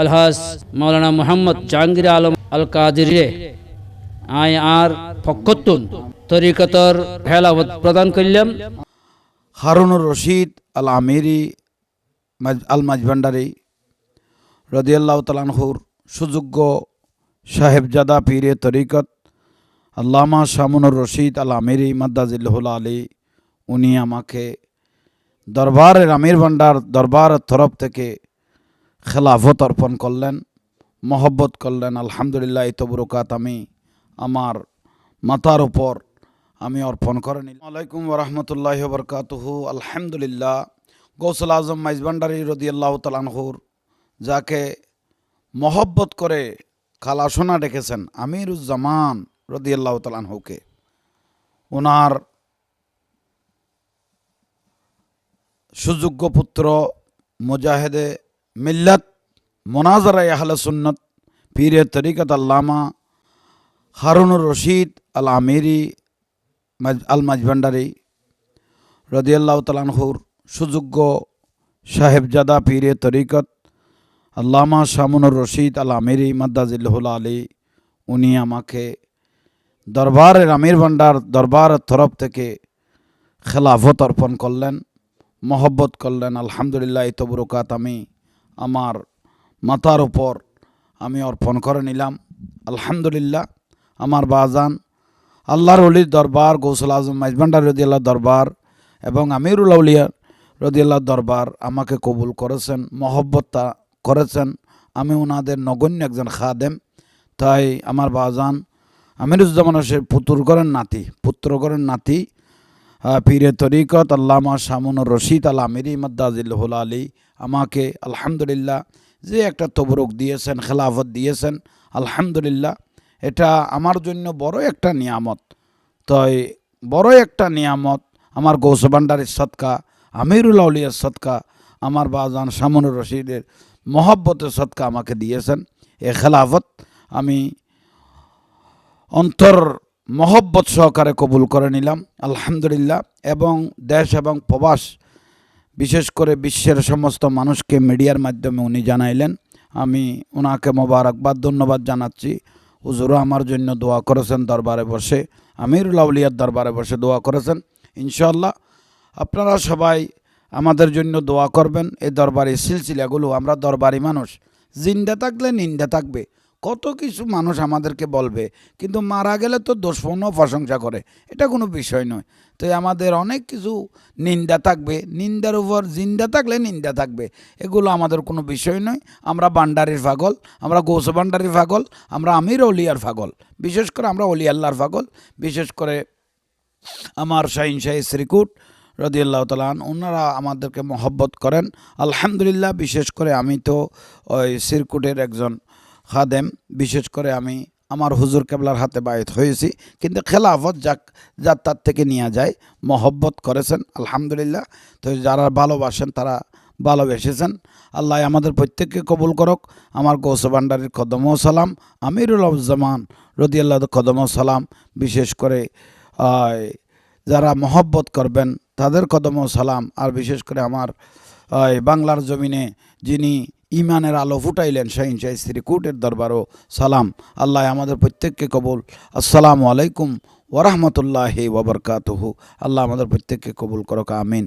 আলহাজ মৌলানা মোহাম্মদ জাহাঙ্গীর আলম আল কাদিরে আই আর ফকতুন তরিকতর হেলাবত প্রদান করলাম। হারুনুর রশিদ আল আমিরি আল মাজভান্ডারি রদিয়াল্লাহ তালানহুর সুযোগ্য সাহেবজাদা পীরে তরিকত আল্লামা শামুনুর রশিদ আল আমিরি মাদ্দাজিল্লাহুল আলী, উনি আমাকে দরবারের আমির ভান্ডার দরবার তরফ থেকে খেলাফত অর্পণ করলেন, মহব্বত করলেন, আলহামদুলিল্লাহ, এই তবরকাত আমি, আমার মাথার উপর আমি অর্পণ করে নিলাম। আলাইকুম রহমতুল্লাহ বরকাতহু আলহামদুলিল্লাহ। গৌসল আজম মাইজবান্ডারি রদি আল্লাহ তালানহুর যাকে মহব্বত করে খালাসোনা ডেকেছেন, আমিরুজ্জামান রদি আল্লাহ তালানহুকে ওনার সুযোগ্য পুত্র মুজাহেদে মিল্লাত মোনাজারা আহলে সুন্নত পীরে তরিকত আল্লামা হারুনুর রশিদ আল আমিরি আল মাজভান্ডারি রদিয়াল্লাহ তালানহুর সুযোগ্য সাহেবজাদা পীরে তরিকত আল্লামা শামুনুর রশিদ আল আমিরি মাদ্দাজিল্লাহুল আলী উনি আমাকে দরবারের আমির ভান্ডার দরবারের তরফ থেকে খেলাফত অর্পণ করলেন মহব্বত করলেন আলহামদুলিল্লাহ তবরকাত আমি আমার মাথার উপর আমি অর্পণ করে নিলাম। আলহামদুলিল্লাহ, আমার বাজান, আল্লাহর অলির দরবার, গৌসল আজম মাইজবান্ডার রদিয়াল্লাহ দরবার এবং আমিরুল আউলিয়া রদিয়াল্লাহ দরবার আমাকে কবুল করেছেন, মহব্বতটা করেছেন। আমি ওনাদের নগণ্য একজন খাদেম। তাই আমার বাজান, আমিরুজ্জামান সে পুতুর করেন নাতি, পুত্র করেন নাতি পীরে তরিকত আল্লামা শামুনুর রশিদ আল আমিরি মাদ্দাজিল্লাহুল আলী আমাকে আলহামদুলিল্লাহ যে একটা তবরক দিয়েছেন, খেলাফত দিয়েছেন, আলহামদুলিল্লাহ, এটা আমার জন্য বড় একটা নিয়ামত। তাই বড় একটা নিয়ামত আমার গৌসবান্ডারের সৎকা আমিরুল আউলিয়ার সৎকা আমার বাজান শামুনুর রশিদের মহব্বতের সৎকা আমাকে দিয়েছেন। এ খেলাফত আমি অন্তর মহব্বত সহকারে কবুল করে নিলাম, আলহামদুলিল্লাহ, এবং দেশ এবং প্রবাস বিশেষ করে বিশ্বের সমস্ত মানুষকে মিডিয়ার মাধ্যমে উনি জানাইলেন। আমি ওনাকে মোবারকবাদ, ধন্যবাদ জানাচ্ছি। হুজুরও আমার জন্য দোয়া করেছেন দরবারে বসে, আমিরুল আউলিয়ার দরবারে বসে দোয়া করেছেন। ইনশাল্লাহ আপনারা সবাই আমাদের জন্য দোয়া করবেন। এই দরবারি সিলসিলাগুলো, আমরা দরবারি মানুষ। জিন্দা থাকলে নিন্দা থাকবে। কত কিছু মানুষ আমাদেরকে বলবে, কিন্তু মারা গেলে তো দোষপূর্ণ প্রশংসা করে, এটা কোনো বিষয় নয়। তো আমাদের অনেক কিছু নিন্দা থাকবে, নিন্দার উপর জিন্দা থাকলে নিন্দা থাকবে, এগুলো আমাদের কোনো বিষয় নয়। আমরা বান্ডারির ফাগল আমরা গৌস বান্ডারির ফাগল আমরা আমির অলিয়ার ফাগল বিশেষ করে আমরা অলি আল্লাহর পাগল, বিশেষ করে আমার শাহিন শাহী শ্রীকুট রদিয়াল্লাহ তালান ওনারা আমাদেরকে মহব্বত করেন। আলহামদুলিল্লাহ, বিশেষ করে আমি তো ওই শ্রীকুটের একজন খাদেম, বিশেষ করে আমি আমার হুজুর কেবলার হাতে বায়ত হয়েছি। কিন্তু খেলাফত যাক যার তার থেকে নিয়ে যায়, মহব্বত করেছেন, আলহামদুলিল্লাহ। তো যারা ভালোবাসেন, তারা ভালোবেসেছেন। আল্লাহ আমাদের প্রত্যেককে কবুল করক। আমার গৌস ভান্ডারির কদম সালাম, আমিরুল জামান রদিয়াল্লাহ কদম সালাম, বিশেষ করে যারা মহব্বত করবেন, তাদের কদম সালাম। আর বিশেষ করে আমার বাংলার জমিনে যিনি ইমানের আলো ফুটাইলেন শাহিন শাহ শ্রীকুটের দরবারও সালাম। আল্লাহ আমাদের প্রত্যেককে কবুল। আসসালামু আলাইকুম ওরহমতুল্লাহ ওবরকাতহু আল্লাহ আমাদের প্রত্যেককে কবুল করক, আমিন।